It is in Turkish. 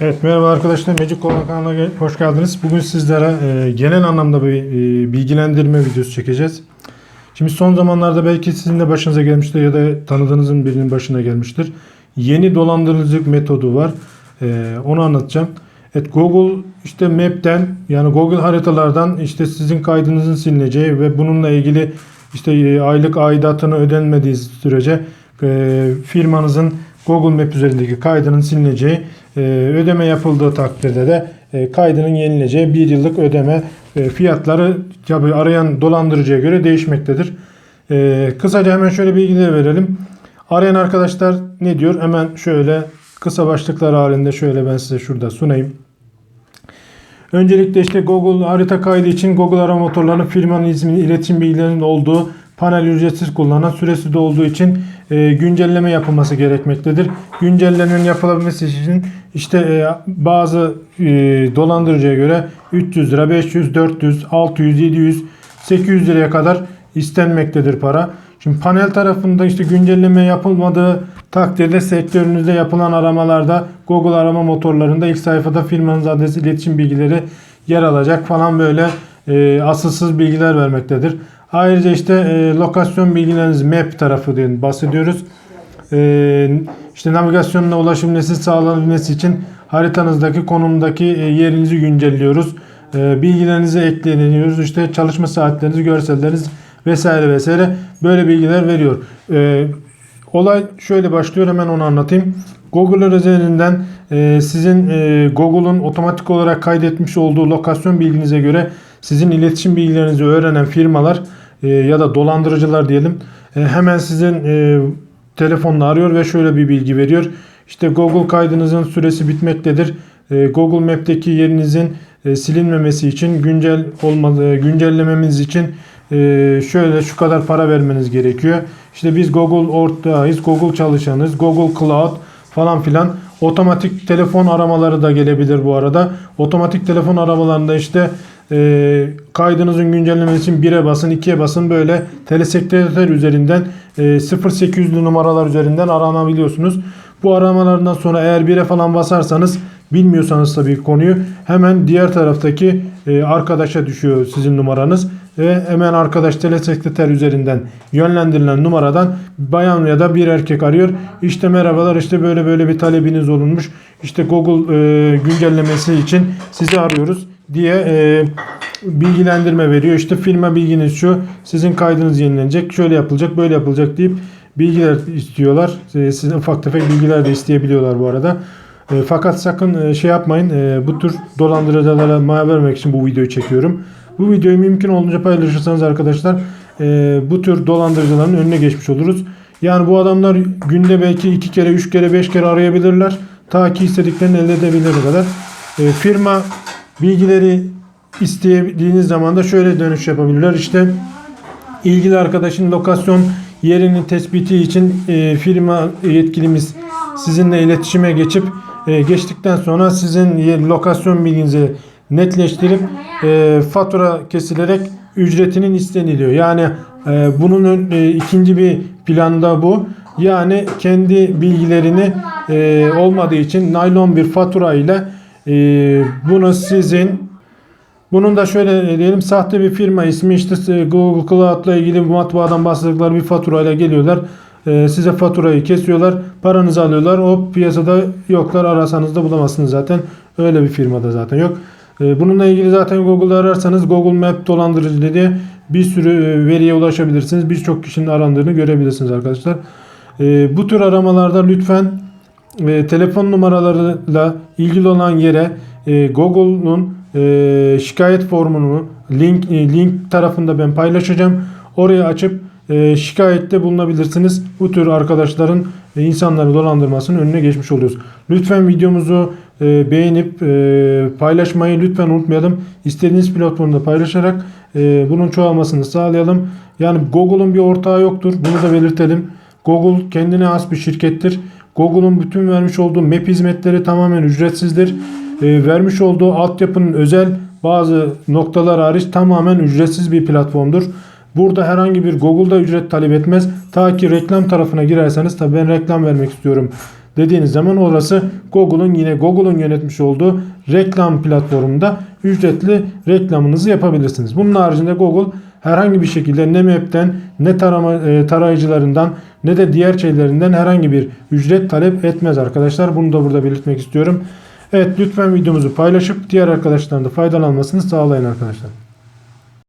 Evet merhaba arkadaşlar Magic Kola kanalına hoş geldiniz. Bugün sizlere e, genel anlamda bir e, bilgilendirme videosu çekeceğiz. Şimdi son zamanlarda belki sizin de başınıza gelmiştir ya da tanıdığınızın birinin başına gelmiştir. Yeni dolandırıcılık metodu var. E, onu anlatacağım. Evet Google işte Map'ten yani Google haritalardan işte sizin kaydınızın silineceği ve bununla ilgili işte e, aylık aidatını ödenmediği sürece e, firmanızın Google Map üzerindeki kaydının silineceği, e, ödeme yapıldığı takdirde de e, kaydının yenileceği bir yıllık ödeme e, fiyatları tabi arayan dolandırıcıya göre değişmektedir. Kısaca hemen şöyle bilgiler verelim. Arayan arkadaşlar ne diyor? Hemen şöyle kısa başlıklar halinde şöyle ben size şurada sunayım. Öncelikle işte Google harita kaydı için Google arama motorlarının firmanın ismini, iletişim bilgilerinin olduğu panel ücretsiz kullanan süresi de olduğu için e, güncelleme yapılması gerekmektedir. Güncellemenin yapılabilmesi için işte e, bazı e, dolandırıcıya göre 300 lira, 500, 400, 600, 700, 800 liraya kadar istenmektedir para. Şimdi panel tarafında işte güncelleme yapılmadığı takdirde sektörünüzde yapılan aramalarda Google arama motorlarında ilk sayfada firmanız adresi iletişim bilgileri yer alacak falan böyle e, asılsız bilgiler vermektedir. Ayrıca işte e, lokasyon bilgileriniz map tarafı diye bahsediyoruz. E, işte navigasyonla ulaşım nesli sağlanabilmesi için haritanızdaki konumdaki e, yerinizi güncelliyoruz. E, bilgilerinizi ekleniyoruz. İşte çalışma saatleriniz, görselleriniz vesaire vesaire böyle bilgiler veriyor. E, olay şöyle başlıyor hemen onu anlatayım. Google üzerinden e, sizin e, Google'un otomatik olarak kaydetmiş olduğu lokasyon bilginize göre sizin iletişim bilgilerinizi öğrenen firmalar e, ya da dolandırıcılar diyelim e, hemen sizin e, telefonla arıyor ve şöyle bir bilgi veriyor. İşte Google kaydınızın süresi bitmektedir. E, Google Map'teki yerinizin silinmemesi için güncel olmadığı güncellememiz için şöyle şu kadar para vermeniz gerekiyor. İşte biz Google ortağıyız, Google çalışanız, Google Cloud falan filan. Otomatik telefon aramaları da gelebilir bu arada. Otomatik telefon aramalarında işte e, kaydınızın güncellemesi için 1'e basın, 2'ye basın böyle telesekreter üzerinden e, 0800'lü numaralar üzerinden aranabiliyorsunuz. Bu aramalardan sonra eğer 1'e falan basarsanız bilmiyorsanız tabii konuyu hemen diğer taraftaki e, arkadaşa düşüyor sizin numaranız ve hemen arkadaş telesekreter üzerinden yönlendirilen numaradan bayan ya da bir erkek arıyor. İşte merhabalar işte böyle böyle bir talebiniz olunmuş. İşte Google e, güncellemesi için sizi arıyoruz diye e, bilgilendirme veriyor. İşte firma bilginiz şu. Sizin kaydınız yenilenecek. Şöyle yapılacak, böyle yapılacak deyip bilgiler istiyorlar. E, sizin ufak tefek bilgiler de isteyebiliyorlar bu arada. E, fakat sakın e, şey yapmayın. E, bu tür dolandırıcılara maya vermek için bu videoyu çekiyorum. Bu videoyu mümkün olduğunca paylaşırsanız arkadaşlar e, bu tür dolandırıcıların önüne geçmiş oluruz. Yani bu adamlar günde belki iki kere, üç kere, beş kere arayabilirler. Ta ki istediklerini elde edebilene kadar. E, firma bilgileri istediğiniz zaman da şöyle dönüş yapabilirler. İşte ilgili arkadaşın lokasyon yerinin tespiti için e, firma yetkilimiz sizinle iletişime geçip e, geçtikten sonra sizin yer, lokasyon bilginizi netleştirip e, fatura kesilerek ücretinin isteniliyor. Yani e, bunun e, ikinci bir planda bu. Yani kendi bilgilerini e, olmadığı için naylon bir fatura ile bunu sizin bunun da şöyle diyelim sahte bir firma ismi işte Google Cloud'la ilgili matbaadan bahsettikleri bir faturayla geliyorlar. Ee, size faturayı kesiyorlar. Paranızı alıyorlar. O piyasada yoklar. Arasanız da bulamazsınız zaten. Öyle bir firmada zaten yok. Ee, bununla ilgili zaten Google'da ararsanız Google Map dolandırıcı diye bir sürü e, veriye ulaşabilirsiniz. Birçok kişinin arandığını görebilirsiniz arkadaşlar. Ee, bu tür aramalarda lütfen e, telefon numaralarıyla ilgili olan yere e, Google'un e, şikayet formunu link e, link tarafında ben paylaşacağım. Oraya açıp e, şikayette bulunabilirsiniz. Bu tür arkadaşların e, insanları dolandırmasının önüne geçmiş oluyoruz. Lütfen videomuzu e, beğenip e, paylaşmayı lütfen unutmayalım. İstediğiniz platformda paylaşarak e, bunun çoğalmasını sağlayalım. Yani Google'un bir ortağı yoktur. Bunu da belirtelim. Google kendine has bir şirkettir. Google'un bütün vermiş olduğu map hizmetleri tamamen ücretsizdir. E, vermiş olduğu altyapının özel bazı noktalar hariç tamamen ücretsiz bir platformdur. Burada herhangi bir Google'da ücret talep etmez. Ta ki reklam tarafına girerseniz tabii ben reklam vermek istiyorum dediğiniz zaman orası Google'un yine Google'un yönetmiş olduğu reklam platformunda ücretli reklamınızı yapabilirsiniz. Bunun haricinde Google herhangi bir şekilde ne map'ten ne tarama, e, tarayıcılarından ne de diğer şeylerinden herhangi bir ücret talep etmez arkadaşlar. Bunu da burada belirtmek istiyorum. Evet lütfen videomuzu paylaşıp diğer arkadaşların da faydalanmasını sağlayın arkadaşlar.